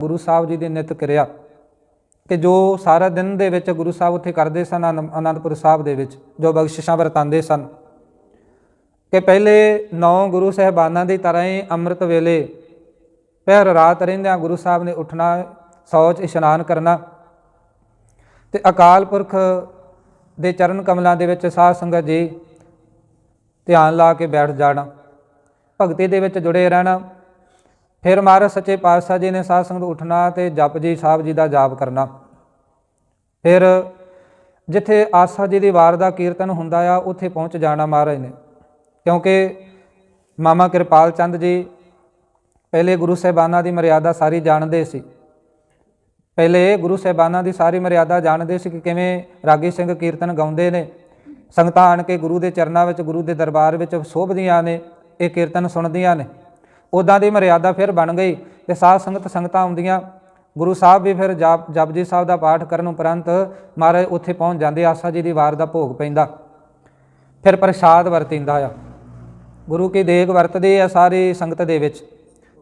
ਗੁਰੂ ਸਾਹਿਬ ਜੀ ਦੀ ਨਿਤ ਕਿਰਿਆ ਕਿ ਜੋ ਸਾਰਾ ਦਿਨ ਦੇ ਵਿੱਚ ਗੁਰੂ ਸਾਹਿਬ ਉੱਥੇ ਕਰਦੇ ਸਨ ਆਨੰ- ਆਨੰਦਪੁਰ ਸਾਹਿਬ ਦੇ ਵਿੱਚ, ਜੋ ਬਖਸ਼ਿਸ਼ਾਂ ਵਰਤਾਉਂਦੇ ਸਨ। ਕਿ ਪਹਿਲੇ ਨੌ ਗੁਰੂ ਸਹਿਬਾਨਾਂ ਦੀ ਤਰ੍ਹਾਂ ਹੀ ਅੰਮ੍ਰਿਤ ਵੇਲੇ ਪਹਿਰ ਰਾਤ ਰਹਿੰਦਿਆਂ ਗੁਰੂ ਸਾਹਿਬ ਨੇ ਉੱਠਣਾ, ਸ਼ੌਚ ਇਸ਼ਨਾਨ ਕਰਨਾ ਤੇ ਅਕਾਲ ਪੁਰਖ ਦੇ ਚਰਨ ਕਮਲਾਂ ਦੇ ਵਿੱਚ ਸਾਧ ਸੰਗਤ ਜੀ ਧਿਆਨ ਲਾ ਕੇ ਬੈਠ ਜਾਣਾ, ਭਗਤੀ ਦੇ ਵਿੱਚ ਜੁੜੇ ਰਹਿਣਾ ਫਿਰ ਮਹਾਰਾਜ ਸੱਚੇ ਪਾਤਸ਼ਾਹ ਜੀ ਨੇ ਸਾਧ ਸੰਗਤ ਉੱਠਣਾ ਤੇ ਜਪਜੀ ਸਾਹਿਬ ਜੀ ਦਾ ਜਾਪ ਕਰਨਾ। ਫਿਰ ਜਿੱਥੇ ਆਸਾ ਜੀ ਦੀ ਵਾਰ ਦਾ ਕੀਰਤਨ ਹੁੰਦਾ ਆ, ਉੱਥੇ ਪਹੁੰਚ ਜਾਣਾ ਮਹਾਰਾਜ ਨੇ। ਕਿਉਂਕਿ ਮਾਮਾ ਕਿਰਪਾਲ ਚੰਦ ਜੀ ਪਹਿਲੇ ਗੁਰੂ ਸਾਹਿਬਾਨਾਂ ਦੀ ਮਰਿਆਦਾ ਸਾਰੀ ਜਾਣਦੇ ਸੀ। ਪਹਿਲੇ ਗੁਰੂ ਸਾਹਿਬਾਨਾਂ ਦੀ ਸਾਰੀ ਮਰਿਆਦਾ ਜਾਣਦੇ ਸੀ ਕਿ ਕਿਵੇਂ ਰਾਗੀ ਸਿੰਘ ਕੀਰਤਨ ਗਾਉਂਦੇ ਨੇ। ਸੰਗਤਾਂ ਆਣ ਕੇ ਗੁਰੂ ਦੇ ਚਰਨਾਂ ਵਿੱਚ, ਗੁਰੂ ਦੇ ਦਰਬਾਰ ਵਿੱਚ ਸੋਭਦੀਆਂ ਨੇ, ਇਹ ਕੀਰਤਨ ਸੁਣਦੀਆਂ ਨੇ। ਉਦਾਂ ਦੀ ਮਰਿਆਦਾ ਫਿਰ ਬਣ ਗਈ ਤੇ ਸਾਧ ਸੰਗਤ ਸੰਗਤਾਂ ਆਉਂਦੀਆਂ। ਗੁਰੂ ਸਾਹਿਬ ਵੀ ਫਿਰ ਜਪ, ਜਪਜੀ ਸਾਹਿਬ ਦਾ ਪਾਠ ਕਰਨ ਉਪਰੰਤ ਮਹਾਰਾਜ ਉੱਥੇ ਪਹੁੰਚ ਜਾਂਦੇ, ਆਸਾ ਜੀ ਦੀ ਵਾਰ ਦਾ ਭੋਗ ਪੈਂਦਾ। ਫਿਰ ਪ੍ਰਸ਼ਾਦ ਵਰਤਿੰਦਾ ਆ। ਗੁਰੂ ਕੀ ਦੇਗ ਵਰਤਦੇ ਆ ਸਾਰੀ ਸੰਗਤ ਦੇ ਵਿੱਚ।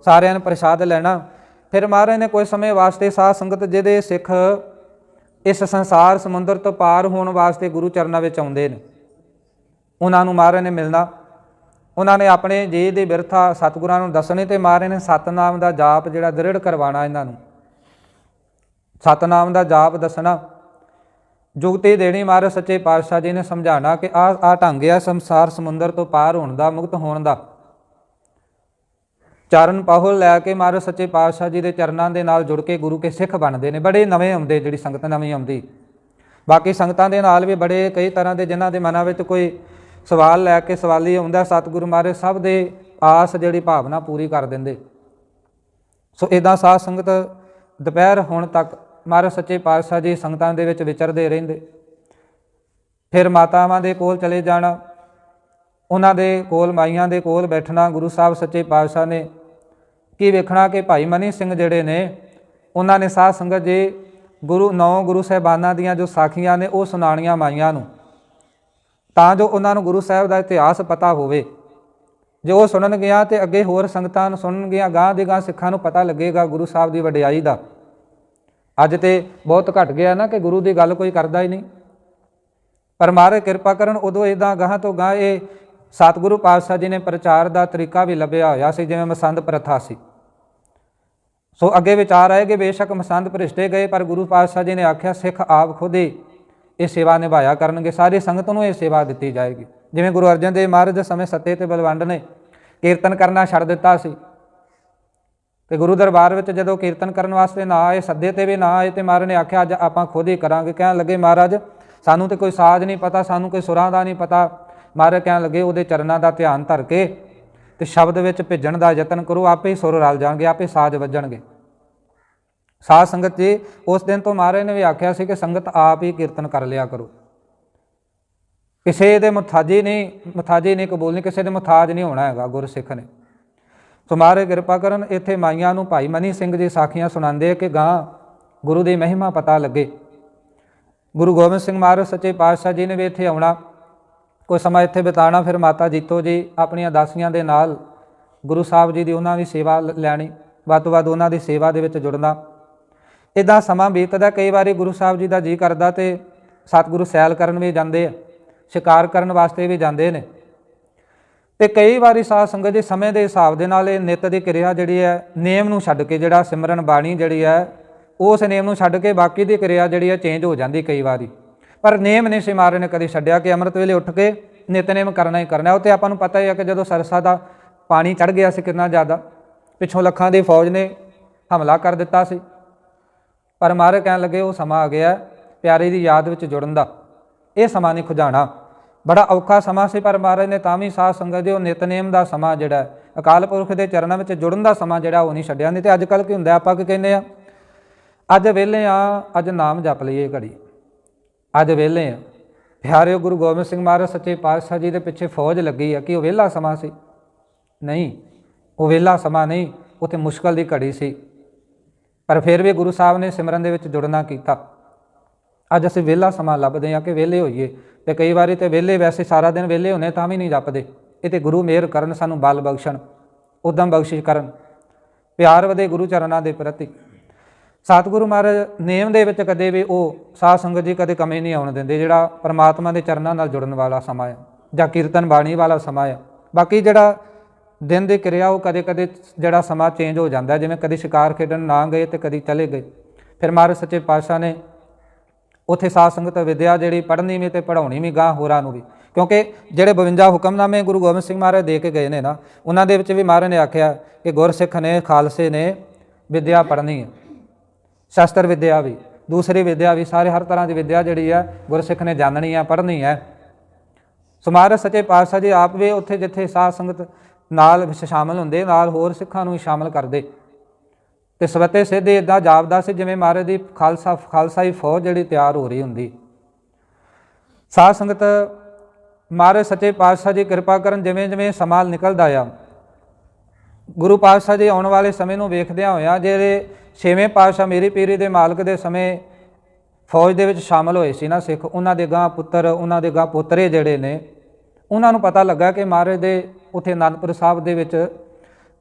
ਸਾਰਿਆਂ ਨੇ ਪ੍ਰਸ਼ਾਦ ਲੈਣਾ। ਫਿਰ ਮਹਾਰਾਜ ਨੇ ਕੋਈ ਸਮੇਂ ਵਾਸਤੇ ਸਾਧ ਸੰਗਤ ਜਿਹਦੇ ਸਿੱਖ ਇਸ ਸੰਸਾਰ ਸਮੁੰਦਰ ਤੋਂ ਪਾਰ ਹੋਣ ਵਾਸਤੇ ਗੁਰੂ ਚਰਨਾਂ ਵਿੱਚ ਆਉਂਦੇ ਨੇ। ਉਹਨਾਂ ਨੂੰ ਮਹਾਰਾਜ ਨੇ ਮਿਲਣਾ। ਉਹਨਾਂ ਨੇ ਆਪਣੇ ਜੀ ਦੀ ਬਿਰਥਾ ਸਤਿਗੁਰਾਂ ਨੂੰ ਦੱਸਣੀ ਤੇ ਮਹਾਰਾਜ ਨੇ। ਸਤਨਾਮ ਦਾ ਜਾਪ ਜਿਹੜਾ ਦ੍ਰਿੜ ਕਰਵਾਉਣਾ ਇਹਨਾਂ ਨੂੰ। ਸਤਨਾਮ ਦਾ ਜਾਪ ਦੱਸਣਾ, ਜੁਗਤੀ ਦੇਣੀ ਮਹਾਰਾਜ ਸੱਚੇ ਪਾਤਸ਼ਾਹ ਜੀ ਨੇ ਸਮਝਾਣਾ ਕਿ ਆ ਆ ਢੰਗ ਆ ਸੰਸਾਰ ਸਮੁੰਦਰ ਤੋਂ ਪਾਰ ਹੋਣ ਦਾ, ਮੁਕਤ ਹੋਣ ਦਾ। ਚਰਨ ਪਾਹੁਲ ਲੈ ਕੇ ਮਹਾਰਾਜ ਸੱਚੇ ਪਾਤਸ਼ਾਹ ਜੀ ਦੇ ਚਰਨਾਂ ਦੇ ਨਾਲ ਜੁੜ ਕੇ ਗੁਰੂ ਕੇ ਸਿੱਖ ਬਣਦੇ ਨੇ। ਬੜੇ ਨਵੇਂ ਆਉਂਦੇ, ਜਿਹੜੀ ਸੰਗਤ ਨਵੀਂ ਆਉਂਦੀ। ਬਾਕੀ ਸੰਗਤਾਂ ਦੇ ਨਾਲ ਵੀ ਬੜੇ ਕਈ ਤਰ੍ਹਾਂ ਦੇ ਜਿਨ੍ਹਾਂ ਦੇ ਮਨਾਂ ਵਿੱਚ ਕੋਈ ਸਵਾਲ ਲੈ ਕੇ ਸਵਾਲੀ ਆਉਂਦਾ, ਸਤਿਗੁਰੂ ਮਹਾਰਾਜ ਸਭ ਦੇ ਆਸ ਜਿਹੜੀ ਭਾਵਨਾ ਪੂਰੀ ਕਰ ਦਿੰਦੇ। ਸੋ ਇਦਾਂ ਸਾਧ ਸੰਗਤ ਦੁਪਹਿਰ ਹੋਣ ਤੱਕ ਮਹਾਰਾਜ ਸੱਚੇ ਪਾਤਸ਼ਾਹ ਜੀ ਸੰਗਤਾਂ ਦੇ ਵਿੱਚ ਵਿਚਰਦੇ ਰਹਿੰਦੇ। ਫਿਰ ਮਾਤਾਵਾਂ ਦੇ ਕੋਲ ਚਲੇ ਜਾਣਾ, ਉਹਨਾਂ ਦੇ ਕੋਲ, ਮਾਈਆਂ ਦੇ ਕੋਲ ਬੈਠਣਾ, ਗੁਰੂ ਸਾਹਿਬ ਸੱਚੇ ਪਾਤਸ਼ਾਹ ਨੇ ਕੀ ਵੇਖਣਾ ਕਿ ਭਾਈ ਮਨੀ ਸਿੰਘ ਜਿਹੜੇ ਨੇ, ਉਹਨਾਂ ਨੇ ਸਾਧ ਸੰਗਤ ਜੀ ਗੁਰੂ ਨੌ ਗੁਰੂ ਸਾਹਿਬਾਨਾਂ ਦੀਆਂ ਜੋ ਸਾਖੀਆਂ ਨੇ ਉਹ ਸੁਣਾਣੀਆਂ ਮਾਈਆਂ ਨੂੰ। ਤਾਂ ਜੋ ਉਹਨਾਂ ਨੂੰ ਗੁਰੂ ਸਾਹਿਬ ਦਾ ਇਤਿਹਾਸ ਪਤਾ ਹੋਵੇ। ਜੇ ਉਹ ਸੁਣਨ ਗਿਆ ਤੇ ਅੱਗੇ ਹੋਰ ਸੰਗਤਾਂ ਨੂੰ ਸੁਣਨ ਗਿਆ, ਗਾਂ ਦੇ ਗਾਂ ਸਿੱਖਾਂ ਨੂੰ ਪਤਾ ਲੱਗੇਗਾ ਗੁਰੂ ਸਾਹਿਬ ਦੀ ਵਡਿਆਈ ਦਾ। ਅੱਜ ਤੇ ਬਹੁਤ ਘਟ ਗਿਆ ਨਾ ਕਿ ਗੁਰੂ ਦੀ ਗੱਲ ਕੋਈ ਕਰਦਾ ਹੀ ਨਹੀਂ। ਪਰ ਮਹਾਰਾਜ ਕਿਰਪਾ ਕਰਨ ਉਦੋਂ ਇਦਾਂ ਗਾਹਾਂ ਤੋਂ ਗਾਂ ਇਹ ਸਤਿਗੁਰੂ ਪਾਤਸ਼ਾਹ ਜੀ ਨੇ ਪ੍ਰਚਾਰ ਦਾ ਤਰੀਕਾ ਵੀ ਲੱਭਿਆ ਹੋਇਆ ਸੀ, ਜਿਵੇਂ ਮਸੰਦ ਪ੍ਰਥਾ ਸੀ। ਸੋ ਅੱਗੇ ਵਿਚਾਰ ਆਏ ਕਿ ਬੇਸ਼ੱਕ ਮਸੰਦ ਭ੍ਰਿਸ਼ਟੇ ਗਏ, ਪਰ ਗੁਰੂ ਪਾਤਸ਼ਾਹ ਜੀ ਨੇ ਆਖਿਆ, ਸਿੱਖ ਆਪ ਖੁਦ ਹੀ ਇਹ ਸੇਵਾ ਨਿਭਾਇਆ ਕਰਨਗੇ, ਸਾਰੀ ਸੰਗਤ ਨੂੰ ਇਹ ਸੇਵਾ ਦਿੱਤੀ ਜਾਏਗੀ। ਜਿਵੇਂ ਗੁਰੂ ਅਰਜਨ ਦੇਵ ਮਹਾਰਾਜ ਦੇ ਸਮੇਂ ਸੱਤੇ ਤੇ ਬਲਵੰਡ ਨੇ ਕੀਰਤਨ ਕਰਨਾ ਛੱਡ ਦਿੱਤਾ ਸੀ, ਤੇ ਗੁਰੂ ਦਰਬਾਰ ਵਿੱਚ ਜਦੋਂ ਕੀਰਤਨ ਕਰਨ ਵਾਸਤੇ ਨਾ ਆਏ, ਸੱਦੇ ਤੇ ਵੀ ਨਾ ਆਏ, ਤੇ ਮਹਾਰਾਜ ਨੇ ਆਖਿਆ, ਅੱਜ ਆਪਾਂ ਖੁਦ ਹੀ ਕਰਾਂਗੇ। ਕਹਿਣ ਲੱਗੇ, ਮਹਾਰਾਜ, ਸਾਨੂੰ ਤੇ ਕੋਈ ਸਾਜ਼ ਨਹੀਂ ਪਤਾ, ਸਾਨੂੰ ਕੋਈ ਸੁਰਾਂ ਦਾ ਨਹੀਂ ਪਤਾ। ਮਹਾਰਾਜ ਕਹਿਣ ਲੱਗੇ, ਉਹਦੇ ਚਰਨਾਂ ਦਾ ਧਿਆਨ ਧਰ ਕੇ ਤੇ ਸ਼ਬਦ ਵਿੱਚ ਭਿੱਜਣ ਦਾ ਯਤਨ ਕਰੋ, ਆਪੇ ਹੀ ਸੁਰ ਰਲ ਜਾਣਗੇ, ਆਪੇ ਸਾਜ਼ ਵੱਜਣਗੇ। ਸਾਧ ਸੰਗਤ ਜੀ, ਉਸ ਦਿਨ ਤੋਂ ਮਹਾਰਾਜ ਨੇ ਵੀ ਆਖਿਆ ਸੀ ਕਿ ਸੰਗਤ ਆਪ ਹੀ ਕੀਰਤਨ ਕਰ ਲਿਆ ਕਰੋ। ਕਿਸੇ ਦੇ ਮੁਤਾਜੀ ਨਹੀਂ ਮੁਤਾਜੀ ਨਹੀਂ, ਕਬੂਲ ਨਹੀਂ, ਕਿਸੇ ਦੇ ਮੁਥਾਜ ਨਹੀਂ ਹੋਣਾ ਹੈਗਾ ਗੁਰਸਿੱਖ ਨੇ। ਸੋ ਮਹਾਰਾਜ ਕਿਰਪਾ ਕਰਨ, ਇੱਥੇ ਮਾਈਆਂ ਨੂੰ ਭਾਈ ਮਨੀ ਸਿੰਘ ਜੀ ਸਾਖੀਆਂ ਸੁਣਾਉਂਦੇ ਕਿ ਗਾਂ ਗੁਰੂ ਦੀ ਮਹਿਮਾ ਪਤਾ ਲੱਗੇ। ਗੁਰੂ ਗੋਬਿੰਦ ਸਿੰਘ ਮਹਾਰਾਜ ਸੱਚੇ ਪਾਤਸ਼ਾਹ ਜੀ ਨੇ ਵੀ ਇੱਥੇ ਆਉਣਾ। ਕੋਈ ਸਮਾਂ ਇੱਥੇ ਬਿਤਾਣਾ ਫਿਰ ਮਾਤਾ ਜੀਤੋ ਜੀ ਆਪਣੀਆਂ ਦਾਸੀਆਂ ਦੇ ਨਾਲ ਗੁਰੂ ਸਾਹਿਬ ਜੀ ਦੀ ਉਹਨਾਂ ਦੀ ਸੇਵਾ ਲੈਣੀ। ਵੱਧ ਤੋਂ ਵੱਧ ਉਹਨਾਂ ਦੀ ਸੇਵਾ ਦੇ ਵਿੱਚ ਜੁੜਨਾ। ਇਦਾਂ ਸਮਾਂ ਬੀਤਦਾ ਕਈ ਵਾਰੀ ਗੁਰੂ ਸਾਹਿਬ ਜੀ ਦਾ ਜੀ ਕਰਦਾ ਤੇ ਸਤਿਗੁਰੂ ਸੈਲ ਕਰਨ ਵੀ ਜਾਂਦੇ ਆ, ਸ਼ਿਕਾਰ ਕਰਨ ਵਾਸਤੇ ਵੀ ਜਾਂਦੇ ਨੇ। ਤੇ ਕਈ ਵਾਰੀ ਸਾਧ ਸੰਗਤ ਜੀ ਸਮੇਂ ਦੇ ਹਿਸਾਬ ਦੇ ਨਾਲ ਇਹ ਨਿਤ ਦੀ ਕਿਰਿਆ ਜਿਹੜੀ ਹੈ, ਨੇਮ ਨੂੰ ਛੱਡ ਕੇ ਜਿਹੜਾ ਸਿਮਰਨ ਬਾਣੀ ਜਿਹੜੀ ਹੈ, ਉਸ ਨੇਮ ਨੂੰ ਛੱਡ ਕੇ ਬਾਕੀ ਦੀ ਕਿਰਿਆ ਜਿਹੜੀ ਹੈ ਚੇਂਜ ਹੋ ਜਾਂਦੀ ਕਈ ਵਾਰੀ। ਪਰ ਨੇਮ ਨਹੀਂ ਸੀ ਮਹਾਰਾਜ ਨੇ ਕਦੇ ਛੱਡਿਆ ਕਿ ਅੰਮ੍ਰਿਤ ਵੇਲੇ ਉੱਠ ਕੇ ਨਿਤਨੇਮ ਕਰਨਾ ਹੀ ਕਰਨਾ। ਉਹ ਤੇ ਆਪਾਂ ਨੂੰ ਪਤਾ ਹੀ ਹੈ ਕਿ ਜਦੋਂ ਸਰਸਾ ਦਾ ਪਾਣੀ ਚੜ ਗਿਆ ਸੀ ਕਿੰਨਾ ਜ਼ਿਆਦਾ, ਪਿੱਛੋਂ ਲੱਖਾਂ ਦੀ ਫੌਜ ਨੇ ਹਮਲਾ ਕਰ ਦਿੱਤਾ ਸੀ। ਪਰ ਮਹਾਰਾਜ ਕਹਿਣ ਲੱਗੇ, ਉਹ ਸਮਾਂ ਆ ਗਿਆ ਪਿਆਰੇ ਦੀ ਯਾਦ ਵਿੱਚ ਜੁੜਨ ਦਾ। ਇਹ ਸਮਾਂ ਨਹੀਂ ਖੁਜਾਣਾ। ਬੜਾ ਔਖਾ ਸਮਾਂ ਸੀ, ਪਰ ਮਹਾਰਾਜ ਨੇ ਤਾਂ ਵੀ ਸਾਧ ਸੰਗਤ ਦੇ ਉਹ ਨਿਤਨੇਮ ਦਾ ਸਮਾਂ ਜਿਹੜਾ ਅਕਾਲ ਪੁਰਖ ਦੇ ਚਰਨਾਂ ਵਿੱਚ ਜੁੜਨ ਦਾ ਸਮਾਂ ਜਿਹੜਾ ਉਹ ਨਹੀਂ ਛੱਡਿਆ। ਨਹੀਂ ਤੇ ਅੱਜ ਕੱਲ ਕੀ ਹੁੰਦਾ ਆਪਾਂ ਕੀ ਕਹਿੰਦੇ ਆ ਅੱਜ ਵਿਹਲੇ ਆ ਅੱਜ ਨਾਮ ਜਪ ਲਈਏ ਘੜੀ। ਅੱਜ ਵਿਹਲੇ ਆ ਪਿਆਰੇ ਗੁਰੂ ਗੋਬਿੰਦ ਸਿੰਘ ਮਹਾਰਾਜ, ਸੱਚੇ ਪਾਤਸ਼ਾਹ ਜੀ ਦੇ ਪਿੱਛੇ ਫੌਜ ਲੱਗੀ ਆ ਕਿ ਉਹ ਵਿਹਲਾ ਸਮਾਂ ਸੀ? ਨਹੀਂ, ਉਹ ਵਿਹਲਾ ਸਮਾਂ ਨਹੀਂ, ਉੱਥੇ ਮੁਸ਼ਕਲ ਦੀ ਘੜੀ ਸੀ। ਪਰ ਫਿਰ ਵੀ ਗੁਰੂ ਸਾਹਿਬ ਨੇ ਸਿਮਰਨ ਦੇ ਵਿੱਚ ਜੁੜਨਾ ਕੀਤਾ। ਅੱਜ ਅਸੀਂ ਵਿਹਲਾ ਸਮਾਂ ਲੱਭਦੇ ਹਾਂ ਕਿ ਵਿਹਲੇ ਹੋਈਏ ਤੇ ਕਈ ਵਾਰੀ ਤੇ ਵਿਹਲੇ ਵੈਸੇ ਸਾਰਾ ਦਿਨ ਵਿਹਲੇ ਹੁੰਨੇ ਤਾਂ ਵੀ ਨਹੀਂ ਜਪਦੇ। ਇਹ ਤੇ ਗੁਰੂ ਮਿਹਰ ਕਰਨ, ਸਾਨੂੰ ਬਲ ਬਖਸ਼ਣ, ਉਦਮ ਬਖਸ਼ਿਸ਼ ਕਰਨ, ਪਿਆਰ ਵਧੇ ਗੁਰੂ ਚਰਨਾਂ ਦੇ ਪ੍ਰਤੀ। ਸਤਿਗੁਰੂ ਮਹਾਰਾਜ ਨੇਮ ਦੇ ਵਿੱਚ ਕਦੇ ਵੀ ਉਹ ਸਾਧ ਸੰਗਤ ਜੀ ਕਦੇ ਕਮੀ ਨਹੀਂ ਆਉਣ ਦਿੰਦੇ, ਜਿਹੜਾ ਪਰਮਾਤਮਾ ਦੇ ਚਰਨਾਂ ਨਾਲ ਜੁੜਨ ਵਾਲਾ ਸਮਾਂ ਆ ਜਾਂ ਕੀਰਤਨ ਬਾਣੀ ਵਾਲਾ ਸਮਾਂ ਆ। ਬਾਕੀ ਜਿਹੜਾ ਦਿਨ ਦੀ ਕਿਰਿਆ ਉਹ ਕਦੇ ਕਦੇ ਜਿਹੜਾ ਸਮਾਂ ਚੇਂਜ ਹੋ ਜਾਂਦਾ ਜਿਵੇਂ ਕਦੇ ਸ਼ਿਕਾਰ ਖੇਡਣ ਨਾ ਗਏ ਤੇ ਕਦੀ ਚਲੇ ਗਏ। ਫਿਰ ਮਹਾਰਾਜ ਸੱਚੇ ਪਾਤਸ਼ਾਹ ਨੇ ਉੱਥੇ ਸਾਧ ਸੰਗਤ ਵਿਦਿਆ ਜਿਹੜੀ ਪੜ੍ਹਨੀ ਵੀ ਤੇ ਪੜਾਉਣੀ ਵੀ ਗਾਂ ਹੋਰਾਂ ਨੂੰ ਵੀ। ਕਿਉਂਕਿ ਜਿਹੜੇ 52 ਹੁਕਮਨਾਮੇ ਗੁਰੂ ਗੋਬਿੰਦ ਸਿੰਘ ਮਹਾਰਾਜ ਦੇ ਕੇ ਗਏ ਨੇ ਨਾ, ਉਹਨਾਂ ਦੇ ਵਿੱਚ ਵੀ ਮਹਾਰਾਜ ਨੇ ਆਖਿਆ ਕਿ ਗੁਰਸਿੱਖ ਨੇ, ਖਾਲਸੇ ਨੇ ਵਿਦਿਆ ਪੜ੍ਹਨੀ ਹੈ। ਸ਼ਾਸਤਰ ਵਿਦਿਆ ਵੀ, ਦੂਸਰੀ ਵਿਦਿਆ ਵੀ, ਸਾਰੇ ਹਰ ਤਰ੍ਹਾਂ ਦੀ ਵਿਦਿਆ ਜਿਹੜੀ ਹੈ ਗੁਰਸਿੱਖ ਨੇ ਜਾਣਨੀ ਹੈ, ਪੜ੍ਹਨੀ ਹੈ। ਸਮਾਰ ਸੱਚੇ ਪਾਤਸ਼ਾਹ ਜੀ ਆਪ ਵੀ ਉੱਥੇ ਜਿੱਥੇ ਸਾਧ ਸੰਗਤ ਨਾਲ ਵਿੱਚ ਸ਼ਾਮਲ ਹੁੰਦੇ, ਨਾਲ ਹੋਰ ਸਿੱਖਾਂ ਨੂੰ ਵੀ ਸ਼ਾਮਲ ਕਰਦੇ। ਤੇ ਸਵਤੇ ਸਿੱਧੇ ਇਦਾਂ ਜਾਪਦਾ ਸੀ, ਜਿਵੇਂ ਮਹਾਰਾਜ ਦੀ ਖਾਲਸਾ ਖਾਲਸਾਈ ਫੌਜ ਜਿਹੜੀ ਤਿਆਰ ਹੋ ਰਹੀ ਹੁੰਦੀ। ਸਾਧ ਸੰਗਤ, ਮਹਾਰਾਜ ਸੱਚੇ ਪਾਤਸ਼ਾਹ ਜੀ ਕਿਰਪਾ ਕਰਨ ਜਿਵੇਂ ਜਿਵੇਂ ਸਮਾਂ ਨਿਕਲਦਾ ਆ, ਗੁਰੂ ਪਾਤਸ਼ਾਹ ਜੀ ਆਉਣ ਵਾਲੇ ਸਮੇਂ ਨੂੰ ਵੇਖਦਿਆਂ ਹੋਇਆ ਜਿਹੜੇ ਛੇਵੇਂ ਪਾਤਸ਼ਾਹ ਮੇਰੀ ਪੀਰੀ ਦੇ ਮਾਲਕ ਦੇ ਸਮੇਂ ਫੌਜ ਦੇ ਵਿੱਚ ਸ਼ਾਮਲ ਹੋਏ ਸੀ ਨਾ ਸਿੱਖ, ਉਹਨਾਂ ਦੇ ਗਾਂ ਪੁੱਤਰ, ਉਹਨਾਂ ਦੇ ਗਾਂ ਪੋਤਰੇ ਜਿਹੜੇ ਨੇ, ਉਹਨਾਂ ਨੂੰ ਪਤਾ ਲੱਗਾ ਕਿ ਮਹਾਰਾਜ ਦੇ ਉੱਥੇ ਅਨੰਦਪੁਰ ਸਾਹਿਬ ਦੇ ਵਿੱਚ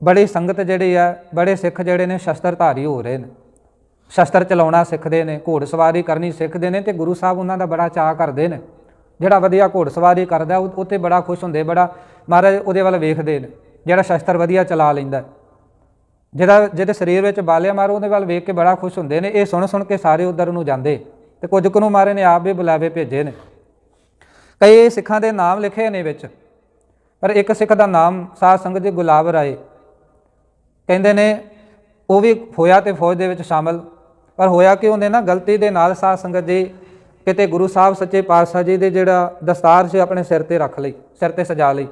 ਬੜੀ ਸੰਗਤ ਜਿਹੜੀ ਆ, ਬੜੇ ਸਿੱਖ ਜਿਹੜੇ ਨੇ ਸ਼ਸਤਰਧਾਰੀ ਹੋ ਰਹੇ ਨੇ। ਸ਼ਸਤਰ ਚਲਾਉਣਾ ਸਿੱਖਦੇ ਨੇ, ਘੋੜਸਵਾਰੀ ਕਰਨੀ ਸਿੱਖਦੇ ਨੇ ਤੇ ਗੁਰੂ ਸਾਹਿਬ ਉਹਨਾਂ ਦਾ ਬੜਾ ਚਾਅ ਕਰਦੇ ਨੇ। ਜਿਹੜਾ ਵਧੀਆ ਘੋੜਸਵਾਰੀ ਕਰਦਾ, ਉਹ ਉੱਤੇ ਬੜਾ ਖੁਸ਼ ਹੁੰਦੇ, ਬੜਾ ਮਹਾਰਾਜ ਉਹਦੇ ਵੱਲ ਵੇਖਦੇ ਨੇ, ਜਿਹੜਾ ਸ਼ਸਤਰ ਵਧੀਆ ਚਲਾ ਲੈਂਦਾ। ਜਿਹਦਾ, ਜਿਹਦੇ ਸਰੀਰ ਵਿੱਚ ਬਾਲਿਆ ਮਾਰੋ, ਉਹਦੇ ਵੱਲ ਵੇਖ ਕੇ ਬੜਾ ਖੁਸ਼ ਹੁੰਦੇ ਨੇ। ਇਹ ਸੁਣ ਸੁਣ ਕੇ ਸਾਰੇ ਉਧਰ ਨੂੰ ਜਾਂਦੇ। ਤੇ ਕੁਝ ਕੁ ਨੂੰ ਮਾਰੇ ਨੇ, ਆਪ ਵੀ ਬੁਲਾਵੇ ਭੇਜੇ ਨੇ। ਕਈ ਸਿੱਖਾਂ ਦੇ ਨਾਮ ਲਿਖੇ ਨੇ ਵਿੱਚ। ਪਰ ਇੱਕ ਸਿੱਖ ਦਾ ਨਾਮ ਸਾਧ ਸੰਗਤ ਜੀ ਗੁਲਾਬ ਰਾਏ ਕਹਿੰਦੇ ਨੇ, ਉਹ ਵੀ ਹੋਇਆ ਤੇ ਫੌਜ ਦੇ ਵਿੱਚ ਸ਼ਾਮਲ। ਪਰ ਹੋਇਆ ਕਿ ਉਹਨੇ ਨਾ? ਗਲਤੀ ਦੇ ਨਾਲ ਸਾਧ ਸੰਗਤ ਜੀ ਕਿਤੇ ਗੁਰੂ ਸਾਹਿਬ ਸੱਚੇ ਪਾਤਸ਼ਾਹ ਜੀ ਦੇ ਜਿਹੜਾ ਦਸਤਾਰ ਸੀ, ਆਪਣੇ ਸਿਰ ਤੇ ਰੱਖ ਲਈ, ਸਿਰ ਤੇ ਸਜਾ ਲਈ।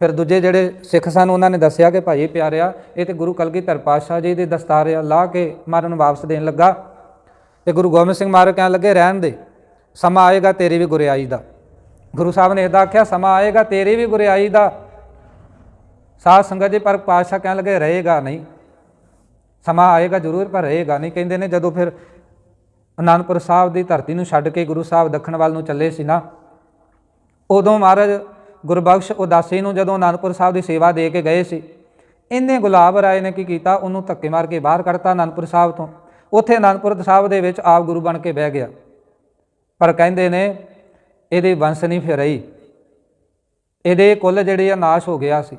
ਫਿਰ ਦੂਜੇ ਜਿਹੜੇ ਸਿੱਖ ਸਨ, ਉਹਨਾਂ ਨੇ ਦੱਸਿਆ ਕਿ ਭਾਈ ਪਿਆਰਿਆ, ਇਹ ਤੇ ਗੁਰੂ ਕਲਗੀਧਰ ਪਾਤਸ਼ਾਹ ਜੀ ਦੀ ਦਸਤਾਰ ਆ, ਲਾ ਕੇ ਮਾਰਨ ਵਾਪਸ ਦੇਣ ਲੱਗਾ। ਤੇ ਗੁਰੂ ਗੋਬਿੰਦ ਸਿੰਘ ਮਹਾਰਾਜ ਕਹਿਣ ਲੱਗੇ, ਰਹਿਣ ਦੇ, ਸਮਾਂ ਆਏਗਾ, ਤੇਰੀ ਵੀ ਗੁਰਿਆਈ ਦਾ ਗੁਰੂ ਸਾਹਿਬ ਨੇ ਇਹਦਾ ਆਖਿਆ, ਸਮਾਂ ਆਏਗਾ, ਤੇਰੀ ਵੀ ਗੁਰਿਆਈ ਦਾ ਸਾਧ ਸੰਗਤ ਜੀ, ਪਰ ਪਾਤਸ਼ਾਹ ਕਹਿਣ ਲੱਗੇ, ਰਹੇਗਾ ਨਹੀਂ। ਸਮਾਂ ਆਏਗਾ ਜ਼ਰੂਰ, ਪਰ ਰਹੇਗਾ ਨਹੀਂ। ਕਹਿੰਦੇ ਨੇ, ਜਦੋਂ ਫਿਰ ਅਨੰਦਪੁਰ ਸਾਹਿਬ ਦੀ ਧਰਤੀ ਨੂੰ ਛੱਡ ਕੇ ਗੁਰੂ ਸਾਹਿਬ ਦੱਖਣ ਵੱਲ ਨੂੰ ਚੱਲੇ ਸੀ ਨਾ, ਉਦੋਂ ਮਹਾਰਾਜ ਗੁਰਬਖਸ਼ ਉਦਾਸੀ ਨੂੰ ਜਦੋਂ ਅਨੰਦਪੁਰ ਸਾਹਿਬ ਦੀ ਸੇਵਾ ਦੇ ਕੇ ਗਏ ਸੀ, ਇੰਨੇ ਗੁਲਾਬ ਰਾਏ ਨੇ ਕੀ ਕੀਤਾ, ਉਹਨੂੰ ਧੱਕੇ ਮਾਰ ਕੇ ਬਾਹਰ ਕੱਢਤਾ ਅਨੰਦਪੁਰ ਸਾਹਿਬ ਤੋਂ। ਉੱਥੇ ਅਨੰਦਪੁਰ ਸਾਹਿਬ ਦੇ ਵਿੱਚ ਆਪ ਗੁਰੂ ਬਣ ਕੇ ਬਹਿ ਗਿਆ। ਪਰ ਕਹਿੰਦੇ ਨੇ ਇਹਦੀ ਵੰਸ਼ ਨਹੀਂ ਫਿਰ ਰਹੀ। ਇਹਦੇ ਕੁੱਲ ਜਿਹੜੀ ਆ ਨਾਸ਼ ਹੋ ਗਿਆ ਸੀ।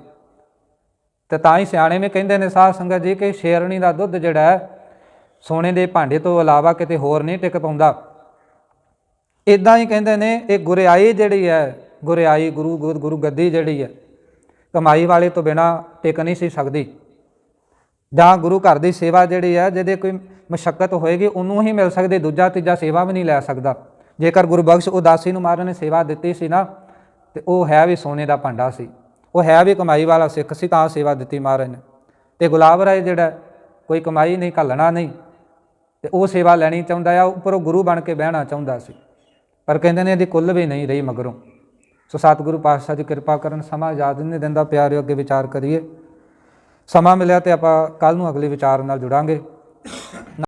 ਤੇ ਤਾਂ ਹੀ ਸਿਆਣੇ ਵੀ ਕਹਿੰਦੇ ਨੇ, ਸਾਧ ਸੰਗਤ ਜੀ, ਕਿ ਸ਼ੇਰਣੀ ਦਾ ਦੁੱਧ ਜਿਹੜਾ ਹੈ, ਸੋਨੇ ਦੇ ਭਾਂਡੇ ਤੋਂ ਇਲਾਵਾ ਕਿਤੇ ਹੋਰ ਨਹੀਂ ਟਿਕ ਪਾਉਂਦਾ। ਇਦਾਂ ਹੀ ਕਹਿੰਦੇ ਨੇ, ਇਹ ਗੁਰਿਆਈ ਜਿਹੜੀ ਹੈ, ਗੁਰਿਆਈ ਗੁਰੂ ਗੁਰੂ- ਗੁਰੂ ਗੱਦੀ ਜਿਹੜੀ ਹੈ, ਕਮਾਈ ਵਾਲੇ ਤੋਂ ਬਿਨਾ ਟਿਕ ਨਹੀਂ ਸੀ ਸਕਦੀ। ਜਾਂ ਗੁਰੂ ਘਰ ਦੀ ਸੇਵਾ ਜਿਹੜੀ ਹੈ, ਜਿਹਦੇ ਕੋਈ ਮਸ਼ਕਤ ਹੋਏਗੀ, ਉਹਨੂੰ ਹੀ ਮਿਲ ਸਕਦੀ, ਦੂਜਾ ਤੀਜਾ ਸੇਵਾ ਵੀ ਨਹੀਂ ਲੈ ਸਕਦਾ। ਜੇਕਰ ਗੁਰੂ ਬਖਸ਼ ਉਦਾਸੀ ਨੂੰ ਮਹਾਰਾਜ ਨੇ ਸੇਵਾ ਦਿੱਤੀ ਸੀ ਨਾ, ਤੇ ਉਹ ਹੈ ਵੀ ਸੋਨੇ ਦਾ ਭਾਂਡਾ ਸੀ। ਉਹ ਹੈ ਵੀ ਕਮਾਈ ਵਾਲਾ ਸਿੱਖ ਸੀ, ਤਾਂ ਸੇਵਾ ਦਿੱਤੀ ਮਹਾਰਾਜ ਨੇ। ਤੇ ਗੁਲਾਬ ਰਾਏ ਜਿਹੜਾ ਕੋਈ ਕਮਾਈ ਨਹੀਂ, ਘੱਲਣਾ ਨਹੀਂ, ਤੇ ਉਹ ਸੇਵਾ ਲੈਣੀ ਚਾਹੁੰਦਾ ਆ, ਉੱਪਰੋਂ ਗੁਰੂ ਬਣ ਕੇ ਬਹਿਣਾ ਚਾਹੁੰਦਾ ਸੀ। ਪਰ ਕਹਿੰਦੇ ਨੇ ਇਹਦੀ ਕੁੱਲ ਵੀ ਨਹੀਂ ਰਹੀ ਮਗਰੋਂ। ਸੋ ਸਤਿਗੁਰੂ ਪਾਤਸ਼ਾਹ ਦੀ ਕਿਰਪਾ ਕਰਨ, ਸਮਾਂ ਯਾਦ ਨਹੀਂ ਦਿੰਦਾ, ਪਿਆਰਿਓ, ਅੱਗੇ ਵਿਚਾਰ ਕਰੀਏ। ਸਮਾਂ ਮਿਲਿਆ ਤੇ ਆਪਾਂ ਕੱਲ ਨੂੰ ਅਗਲੇ ਵਿਚਾਰ ਨਾਲ ਜੁੜਾਂਗੇ।